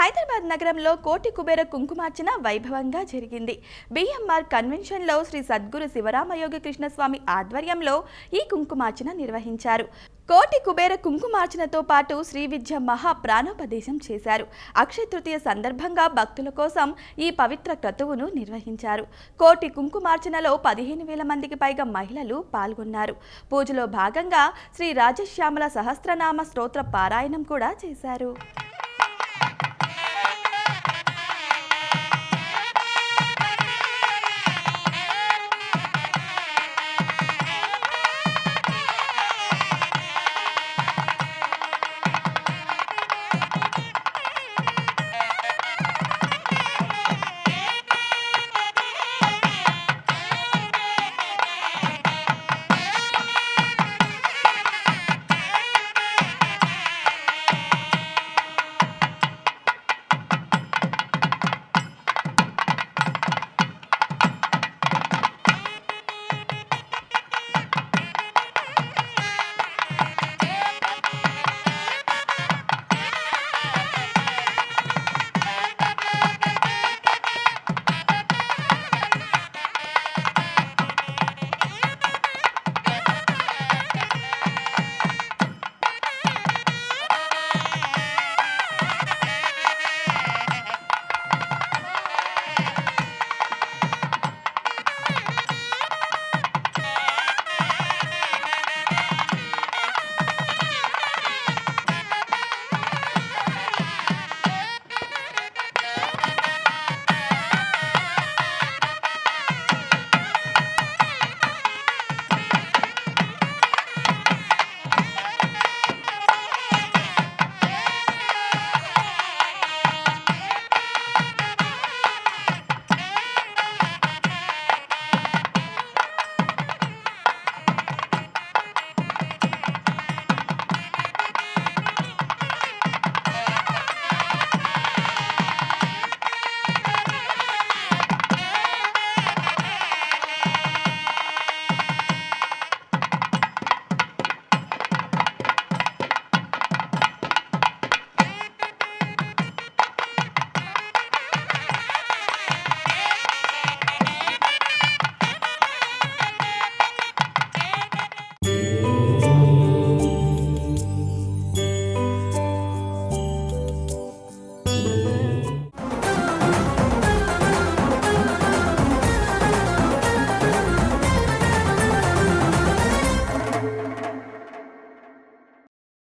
హైదరాబాద్ నగరంలో కోటి కుబేర కుంకుమార్చన వైభవంగా జరిగింది. బిఎంఆర్ కన్వెన్షన్లో శ్రీ సద్గురు శివరామయోగి కృష్ణస్వామి ఆధ్వర్యంలో ఈ కుంకుమార్చన నిర్వహించారు. కోటి కుబేర కుంకుమార్చనతో పాటు శ్రీ విద్య మహా ప్రాణోపదేశం చేశారు. అక్షయ తృతీయ సందర్భంగా భక్తుల కోసం ఈ పవిత్ర క్రతువును నిర్వహించారు. కోటి కుంకుమార్చనలో పదిహేను వేల మందికి పైగా మహిళలు పాల్గొన్నారు. పూజలో భాగంగా శ్రీ రాజశ్యామల సహస్రనామ స్తోత్ర పారాయణం కూడా చేశారు.